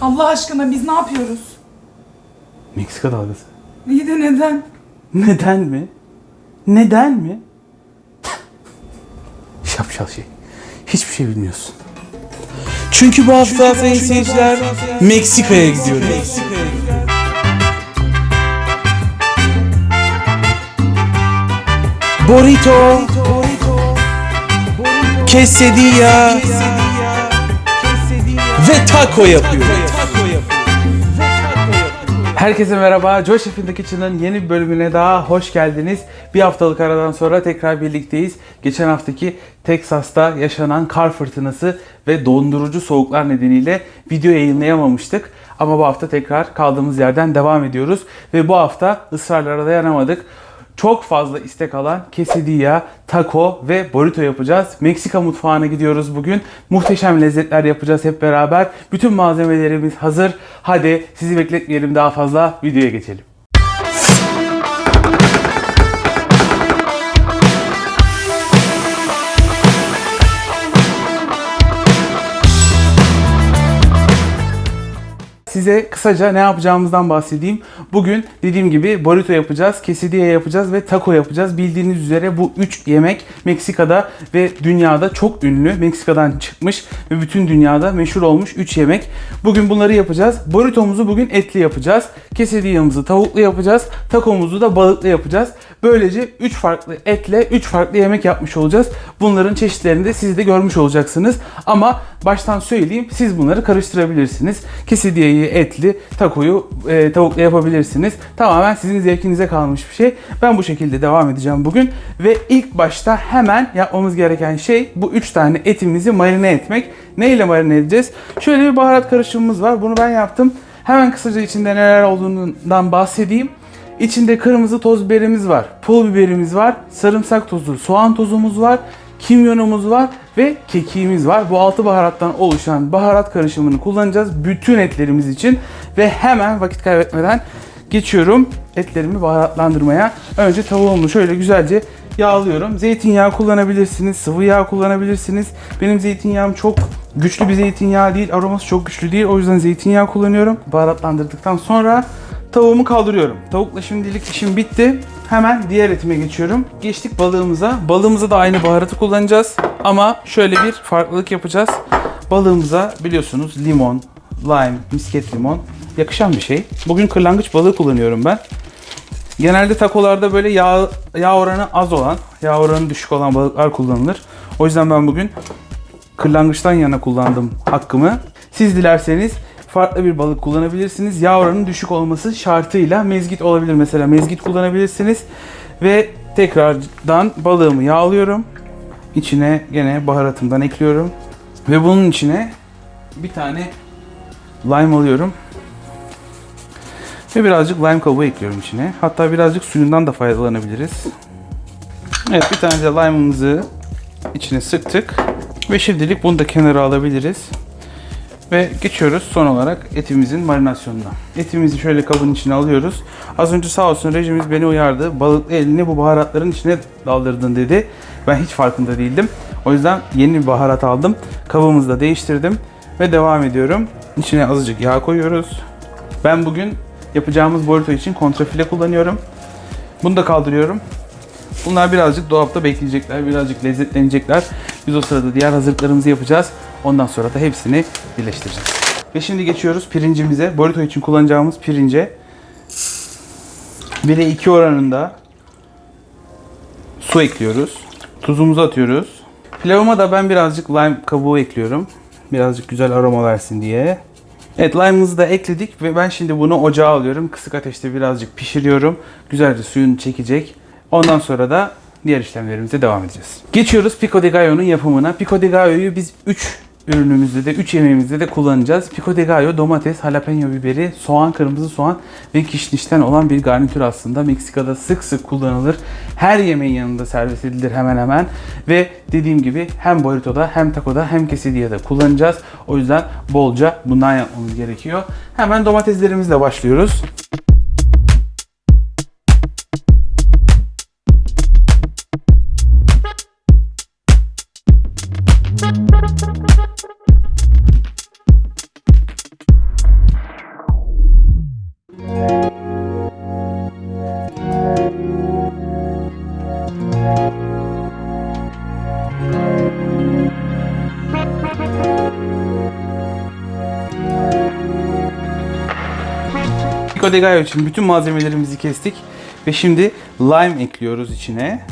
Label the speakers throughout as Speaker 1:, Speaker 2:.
Speaker 1: Allah aşkına biz ne yapıyoruz?
Speaker 2: Meksika dalgası.
Speaker 1: İyi de neden?
Speaker 2: Neden mi? Neden mi? Şapşal şey. Hiçbir şey bilmiyorsun.
Speaker 3: Çünkü bu hafta sayın seyirciler Meksika'ya gidiyoruz. Burrito, quesadilla ve taco yapıyoruz.
Speaker 2: Herkese merhaba. Joy Chef'in Kitchen'ın yeni bir bölümüne daha hoş geldiniz. Bir haftalık aradan sonra tekrar birlikteyiz. Geçen haftaki Texas'ta yaşanan kar fırtınası ve dondurucu soğuklar nedeniyle video yayınlayamamıştık. Ama bu hafta tekrar kaldığımız yerden devam ediyoruz. Ve bu hafta ısrarlara dayanamadık. Çok fazla istek alan quesadilla, taco ve burrito yapacağız. Meksika mutfağına gidiyoruz bugün. Muhteşem lezzetler yapacağız hep beraber. Bütün malzemelerimiz hazır. Hadi sizi bekletmeyelim daha fazla. Videoya geçelim. Size kısaca ne yapacağımızdan bahsedeyim. Bugün dediğim gibi burrito yapacağız, quesadilla yapacağız ve taco yapacağız. Bildiğiniz üzere bu üç yemek Meksika'da ve dünyada çok ünlü. Meksika'dan çıkmış ve bütün dünyada meşhur olmuş 3 yemek. Bugün bunları yapacağız. Burrito'muzu bugün etli yapacağız. Quesadilla'mızı tavuklu yapacağız. Taco'muzu da balıklı yapacağız. Böylece 3 farklı etle 3 farklı yemek yapmış olacağız. Bunların çeşitlerini de siz de görmüş olacaksınız. Ama baştan söyleyeyim siz bunları karıştırabilirsiniz. Quesadilla'yı etli, takoyu e, tavukla yapabilirsiniz. Tamamen sizin zevkinize kalmış bir şey. Ben bu şekilde devam edeceğim bugün. Ve ilk başta hemen yapmamız gereken şey bu 3 tane etimizi marine etmek. Ne ile marine edeceğiz? Şöyle bir baharat karışımımız var. Bunu ben yaptım. Hemen kısaca içinde neler olduğundan bahsedeyim. İçinde kırmızı toz biberimiz var, pul biberimiz var, sarımsak tozu, soğan tozumuz var, kimyonumuz var ve kekiğimiz var. Bu altı baharattan oluşan baharat karışımını kullanacağız bütün etlerimiz için ve hemen vakit kaybetmeden geçiyorum etlerimi baharatlandırmaya. Önce tavuğumu şöyle güzelce yağlıyorum. Zeytinyağı kullanabilirsiniz, sıvı yağ kullanabilirsiniz. Benim zeytinyağım çok güçlü bir zeytinyağı değil, aroması çok güçlü değil. O yüzden zeytinyağı kullanıyorum. Baharatlandırdıktan sonra Tavuğumu kaldırıyorum. Tavukla şimdilik işim bitti. Hemen diğer etime geçiyorum. Geçtik balığımıza. Balığımıza da aynı baharatı kullanacağız. Ama şöyle bir farklılık yapacağız. Balığımıza biliyorsunuz limon, lime, misket limon yakışan bir şey. Bugün kırlangıç balığı kullanıyorum ben. Genelde takolarda böyle yağ, yağ oranı az olan, yağ oranı düşük olan balıklar kullanılır. O yüzden ben bugün kırlangıçtan yana kullandım hakkımı. Siz dilerseniz farklı bir balık kullanabilirsiniz. Yağ oranının düşük olması şartıyla mezgit olabilir mesela. Mezgit kullanabilirsiniz. Ve tekrardan balığımı yağlıyorum. İçine gene baharatımdan ekliyorum. Ve bunun içine bir tane lime alıyorum. Ve birazcık lime kabuğu ekliyorum içine. Hatta birazcık suyundan da faydalanabiliriz. Evet bir tane de lime'ımızı içine sıktık. Ve şimdilik bunu da kenara alabiliriz. Ve geçiyoruz son olarak etimizin marinasyonuna. Etimizi şöyle kabın içine alıyoruz. Az önce sağ olsun rejimiz beni uyardı. Balıklı elini bu baharatların içine daldırdın dedi. Ben hiç farkında değildim. O yüzden yeni bir baharat aldım. Kabımızı da değiştirdim. Ve devam ediyorum. İçine azıcık yağ koyuyoruz. Ben bugün yapacağımız burrito için kontrafile kullanıyorum. Bunu da kaldırıyorum. Bunlar birazcık dolapta bekleyecekler, birazcık lezzetlenecekler. Biz o sırada diğer hazırlıklarımızı yapacağız. Ondan sonra da hepsini birleştireceğiz. Ve şimdi geçiyoruz pirincimize. Burrito için kullanacağımız pirince. 1'e 2 oranında su ekliyoruz. Tuzumuzu atıyoruz. Pilavıma da ben birazcık lime kabuğu ekliyorum. Birazcık güzel aroma versin diye. Evet lime'ımızı da ekledik ve ben şimdi bunu ocağa alıyorum. Kısık ateşte birazcık pişiriyorum. Güzelce suyunu çekecek. Ondan sonra da diğer işlemlerimize devam edeceğiz. Geçiyoruz Pico de Gallo'nun yapımına. Pico de Gallo'yu biz 3 ürünümüzde de 3 yemeğimizde de kullanacağız. Pico de Gallo domates, jalapeno biberi, soğan, kırmızı soğan ve kişnişten olan bir garnitür aslında. Meksika'da sık sık kullanılır. Her yemeğin yanında servis edilir hemen hemen. Ve dediğim gibi hem burrito'da hem taco'da hem quesadilla'da kullanacağız. O yüzden bolca bundan yapmamız gerekiyor. Hemen domateslerimizle başlıyoruz. Pico de gallo için bütün malzemelerimizi kestik. Ve şimdi lime ekliyoruz içine.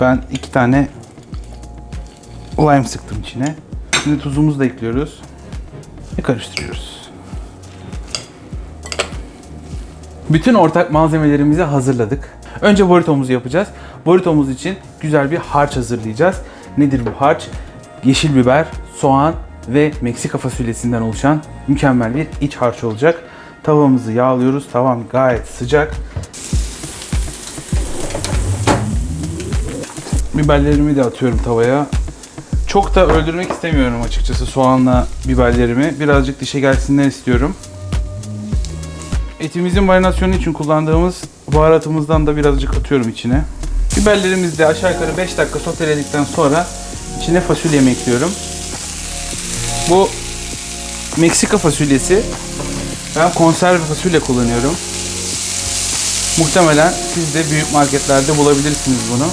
Speaker 2: Ben iki tane lime sıktım içine. Şimdi tuzumuzu da ekliyoruz. Ve karıştırıyoruz. Bütün ortak malzemelerimizi hazırladık. Önce burritomuzu yapacağız. Burritomuz için güzel bir harç hazırlayacağız. Nedir bu harç? Yeşil biber, soğan ve Meksika fasulyesinden oluşan mükemmel bir iç harç olacak. Tavamızı yağlıyoruz. Tavam gayet sıcak. Biberlerimi de atıyorum tavaya. Çok da öldürmek istemiyorum açıkçası soğanla biberlerimi. Birazcık dişe gelsinler istiyorum. Etimizin marinasyonu için kullandığımız baharatımızdan da birazcık atıyorum içine. Biberlerimizi de aşağı yukarı 5 dakika soteledikten sonra içine fasulyemi ekliyorum. Bu Meksika fasulyesi. Ben konserve fasulye kullanıyorum. Muhtemelen siz de büyük marketlerde bulabilirsiniz bunu.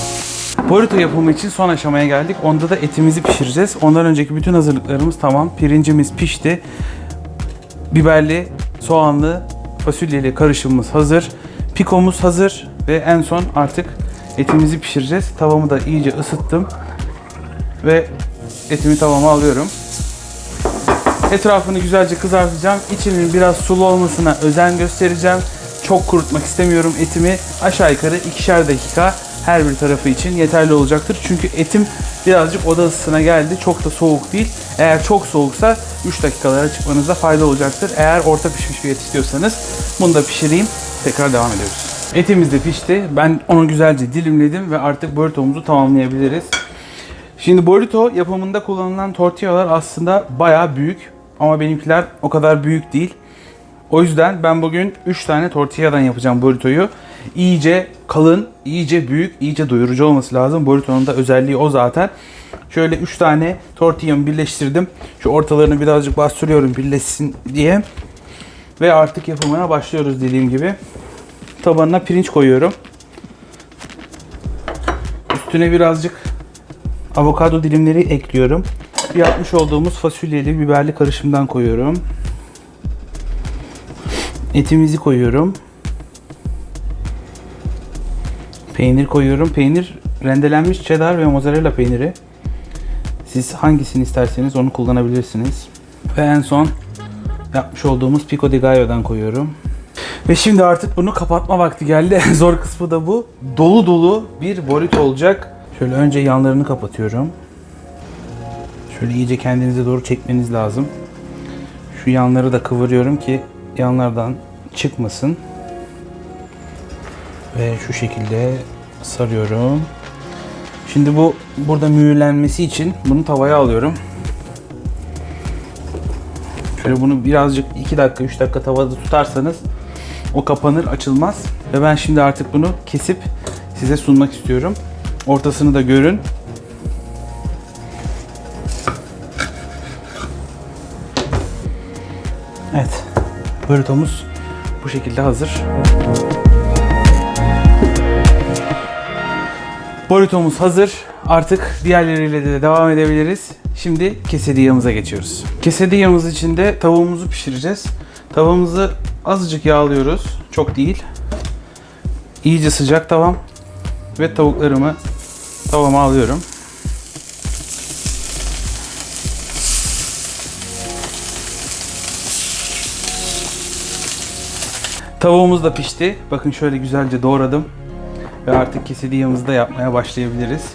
Speaker 2: Burrito yapımı için son aşamaya geldik. Onda da etimizi pişireceğiz. Ondan önceki bütün hazırlıklarımız tamam. Pirincimiz pişti. Biberli, soğanlı, fasulyeli karışımımız hazır. Pikomuz hazır ve en son artık etimizi pişireceğiz. Tavamı da iyice ısıttım ve etimi tavama alıyorum. Etrafını güzelce kızartacağım. İçinin biraz sulu olmasına özen göstereceğim. Çok kurutmak istemiyorum etimi. Aşağı yukarı ikişer dakika her bir tarafı için yeterli olacaktır. Çünkü etim birazcık oda ısısına geldi. Çok da soğuk değil. Eğer çok soğuksa 3 dakikalara çıkmanızda fayda olacaktır. Eğer orta pişmiş bir et istiyorsanız bunu da pişireyim. Tekrar devam ediyoruz. Etimiz de pişti. Ben onu güzelce dilimledim ve artık burritomuzu tamamlayabiliriz. Şimdi burrito yapımında kullanılan tortillalar aslında bayağı büyük ama benimkiler o kadar büyük değil. O yüzden ben bugün 3 tane tortilladan yapacağım burritoyu. İyice kalın, iyice büyük, iyice doyurucu olması lazım. Burrito'nun da özelliği o zaten. Şöyle 3 tane tortillamı birleştirdim. Şu ortalarını birazcık bastırıyorum birleşsin diye. Ve artık yapımına başlıyoruz dediğim gibi. Tabanına pirinç koyuyorum. Üstüne birazcık avokado dilimleri ekliyorum. Yapmış olduğumuz fasulyeli biberli karışımdan koyuyorum. Etimizi koyuyorum. Peynir koyuyorum. Peynir rendelenmiş cheddar ve mozzarella peyniri. Siz hangisini isterseniz onu kullanabilirsiniz. Ve en son yapmış olduğumuz pico de gallo'dan koyuyorum. Ve şimdi artık bunu kapatma vakti geldi. Zor kısmı da bu. Dolu dolu bir burrito olacak. Şöyle önce yanlarını kapatıyorum. Şöyle iyice kendinize doğru çekmeniz lazım. Şu yanları da kıvırıyorum ki yanlardan çıkmasın. Ve şu şekilde sarıyorum. Şimdi bu burada mühürlenmesi için bunu tavaya alıyorum. Şöyle bunu birazcık 2 dakika 3 dakika tavada tutarsanız o kapanır açılmaz. Ve ben şimdi artık bunu kesip size sunmak istiyorum. Ortasını da görün. Evet. Burritomuz bu şekilde hazır. Burritomuz hazır. Artık diğerleriyle de devam edebiliriz. Şimdi quesadillamıza geçiyoruz. Quesadillamız için de tavuğumuzu pişireceğiz. Tavamızı azıcık yağlıyoruz. Çok değil. İyice sıcak tavam. Ve tavuklarımı tavama alıyorum. Tavuğumuz da pişti. Bakın şöyle güzelce doğradım. Ve artık quesadillamızı da yapmaya başlayabiliriz.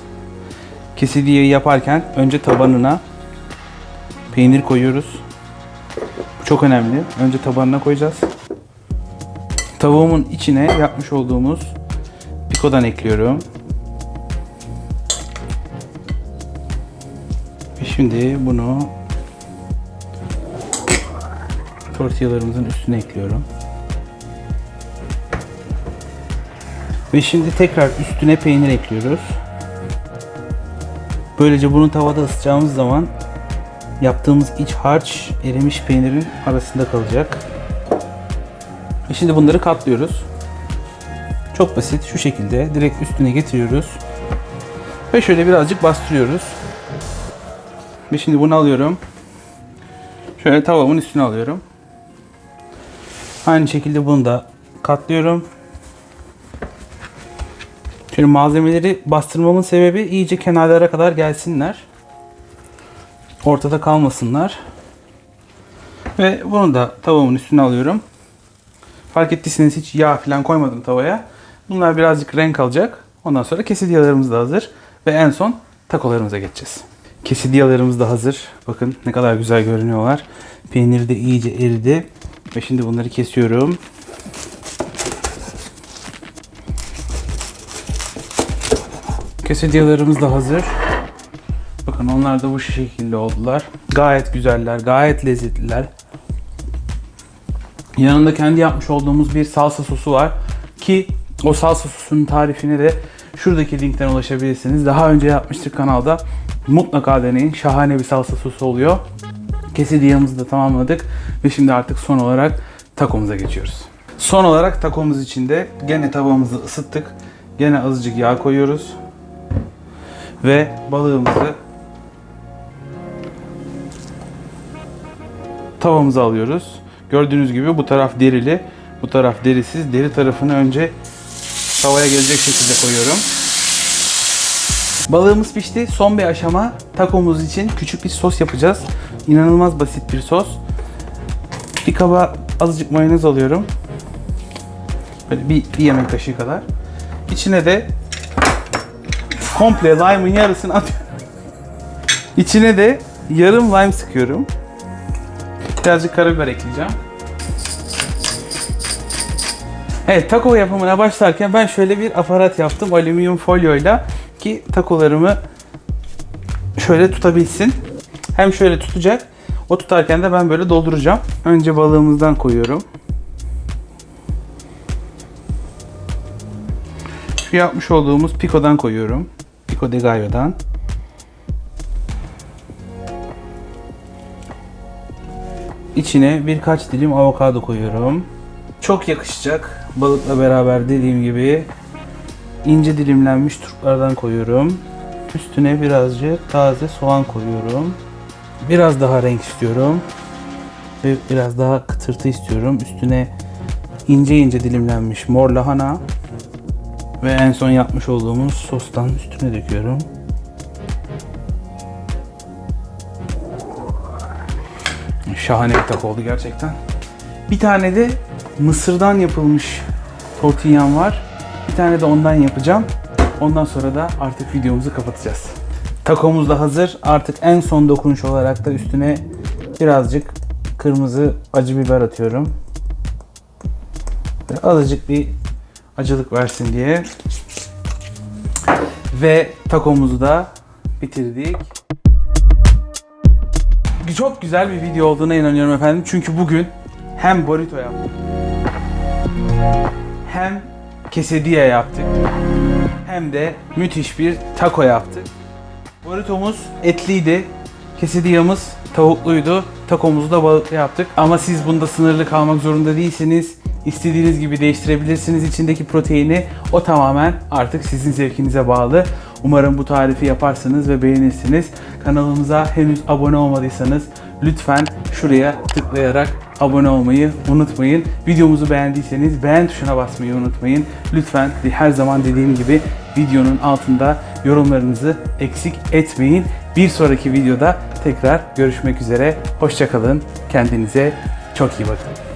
Speaker 2: Quesadillayı yaparken önce tabanına peynir koyuyoruz. Bu çok önemli. Önce tabanına koyacağız. Tavuğumun içine yapmış olduğumuz pikodan ekliyorum. Ve şimdi bunu tortillalarımızın üstüne ekliyorum. Ve şimdi tekrar üstüne peynir ekliyoruz. Böylece bunu tavada ısıtacağımız zaman yaptığımız iç harç erimiş peynirin arasında kalacak. Ve şimdi bunları katlıyoruz. Çok basit şu şekilde direkt üstüne getiriyoruz. Ve şöyle birazcık bastırıyoruz. Ve şimdi bunu alıyorum. Şöyle tavamın üstüne alıyorum. Aynı şekilde bunu da katlıyorum. Şimdi malzemeleri bastırmamın sebebi iyice kenarlara kadar gelsinler. Ortada kalmasınlar. Ve bunu da tavamın üstüne alıyorum. Fark ettiyseniz hiç yağ falan koymadım tavaya. Bunlar birazcık renk alacak. Ondan sonra kesidyalarımız da hazır. Ve en son takolarımıza geçeceğiz. Kesidyalarımız da hazır. Bakın ne kadar güzel görünüyorlar. Peynir de iyice eridi. Ve şimdi bunları kesiyorum. Kesidyalarımız da hazır. Bakın onlar da bu şekilde oldular. Gayet güzeller, gayet lezzetliler. Yanında kendi yapmış olduğumuz bir salsa sosu var. Ki o salsa sosunun tarifine de şuradaki linkten ulaşabilirsiniz. Daha önce yapmıştık kanalda. Mutlaka deneyin. Şahane bir salsa sosu oluyor. Kesidiyamızı da tamamladık. Ve şimdi artık son olarak takomuza geçiyoruz. Son olarak takomuz için de gene tavamızı ısıttık. Gene azıcık yağ koyuyoruz. Ve balığımızı tavamıza alıyoruz. Gördüğünüz gibi bu taraf derili, bu taraf derisiz. Deri tarafını önce tavaya gelecek şekilde koyuyorum. Balığımız pişti. Son bir aşama takomuz için küçük bir sos yapacağız. İnanılmaz basit bir sos. Bir kaba azıcık mayonez alıyorum. Böyle bir, bir yemek kaşığı kadar. İçine de komple lime'ın yarısını atıyorum. İçine de yarım lime sıkıyorum. Birazcık karabiber ekleyeceğim. Evet taco yapımına başlarken ben şöyle bir aparat yaptım alüminyum folyoyla ki takolarımı şöyle tutabilsin. Hem şöyle tutacak. O tutarken de ben böyle dolduracağım. Önce balığımızdan koyuyorum. Şu yapmış olduğumuz pico'dan koyuyorum. Pico de Gallo'dan. İçine birkaç dilim avokado koyuyorum. Çok yakışacak. Balıkla beraber dediğim gibi ince dilimlenmiş turplardan koyuyorum. Üstüne birazcık taze soğan koyuyorum. Biraz daha renk istiyorum. Ve biraz daha kıtırtı istiyorum. Üstüne ince ince dilimlenmiş mor lahana. Ve en son yapmış olduğumuz sostan üstüne döküyorum. Şahane bir taco oldu gerçekten. Bir tane de mısırdan yapılmış tortillam var. Bir tane de ondan yapacağım. Ondan sonra da artık videomuzu kapatacağız. Takomuz da hazır. Artık en son dokunuş olarak da üstüne birazcık kırmızı acı biber atıyorum. Ve azıcık bir acılık versin diye. Ve takomuzu da bitirdik. Çok güzel bir video olduğuna inanıyorum efendim. Çünkü bugün hem burrito yaptık hem quesadilla yaptık hem de müthiş bir taco yaptık. Burritomuz etliydi. Quesadillamız tavukluydu. Takomuzu da balıklı yaptık. Ama siz bunda sınırlı kalmak zorunda değilsiniz. İstediğiniz gibi değiştirebilirsiniz içindeki proteini. O tamamen artık sizin zevkinize bağlı. Umarım bu tarifi yaparsınız ve beğenirsiniz. Kanalımıza henüz abone olmadıysanız lütfen şuraya tıklayarak abone olmayı unutmayın. Videomuzu beğendiyseniz beğen tuşuna basmayı unutmayın. Lütfen her zaman dediğim gibi videonun altında yorumlarınızı eksik etmeyin. Bir sonraki videoda tekrar görüşmek üzere. Hoşçakalın. Kendinize çok iyi bakın.